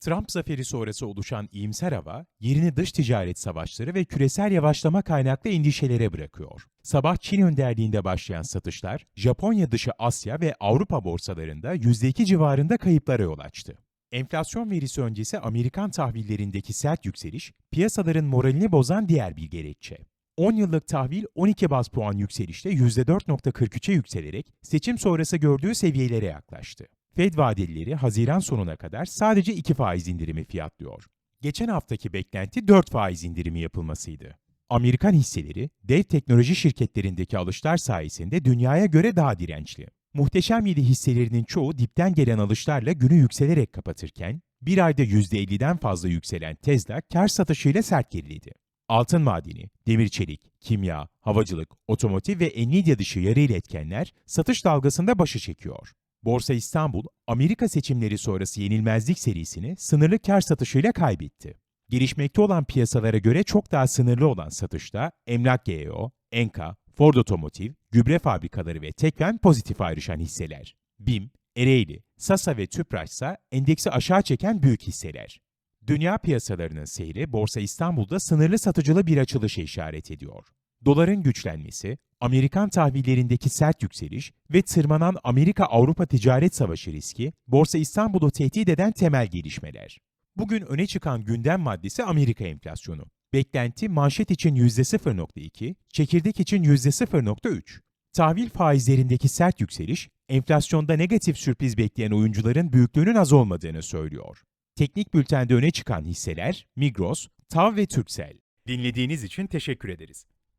Trump zaferi sonrası oluşan iyimser hava, yerini dış ticaret savaşları ve küresel yavaşlama kaynaklı endişelere bırakıyor. Sabah Çin önderliğinde başlayan satışlar, Japonya dışı Asya ve Avrupa borsalarında %2 civarında kayıplara yol açtı. Enflasyon verisi öncesi Amerikan tahvillerindeki sert yükseliş, piyasaların moralini bozan diğer bir gerekçe. 10 yıllık tahvil 12 baz puan yükselişle %4.43'e yükselerek seçim sonrası gördüğü seviyelere yaklaştı. Fed vadelileri Haziran sonuna kadar sadece 2 faiz indirimi fiyatlıyor. Geçen haftaki beklenti 4 faiz indirimi yapılmasıydı. Amerikan hisseleri, dev teknoloji şirketlerindeki alışlar sayesinde dünyaya göre daha dirençli. Muhteşem Yedi hisselerinin çoğu dipten gelen alışlarla günü yükselerek kapatırken, bir ayda %50'den fazla yükselen Tesla kar satışıyla sert geriledi. Altın madeni, demir çelik, kimya, havacılık, otomotiv ve Nvidia dışı yarı iletkenler satış dalgasında başı çekiyor. Borsa İstanbul, Amerika seçimleri sonrası yenilmezlik serisini sınırlı kar satışıyla kaybetti. Gelişmekte olan piyasalara göre çok daha sınırlı olan satışta Emlak GEO, Enka, Ford Otomotiv, gübre fabrikaları ve Tekven pozitif ayrışan hisseler. BİM, Ereğli, Sasa ve Tüpraş ise endeksi aşağı çeken büyük hisseler. Dünya piyasalarının seyri Borsa İstanbul'da sınırlı satıcılı bir açılışa işaret ediyor. Doların güçlenmesi, Amerikan tahvillerindeki sert yükseliş ve tırmanan Amerika-Avrupa ticaret savaşı riski, Borsa İstanbul'u tehdit eden temel gelişmeler. Bugün öne çıkan gündem maddesi Amerika enflasyonu. Beklenti manşet için %0.2, çekirdek için %0.3. Tahvil faizlerindeki sert yükseliş, enflasyonda negatif sürpriz bekleyen oyuncuların büyüklüğünün az olmadığını söylüyor. Teknik bültende öne çıkan hisseler Migros, TAV ve Turkcell. Dinlediğiniz için teşekkür ederiz.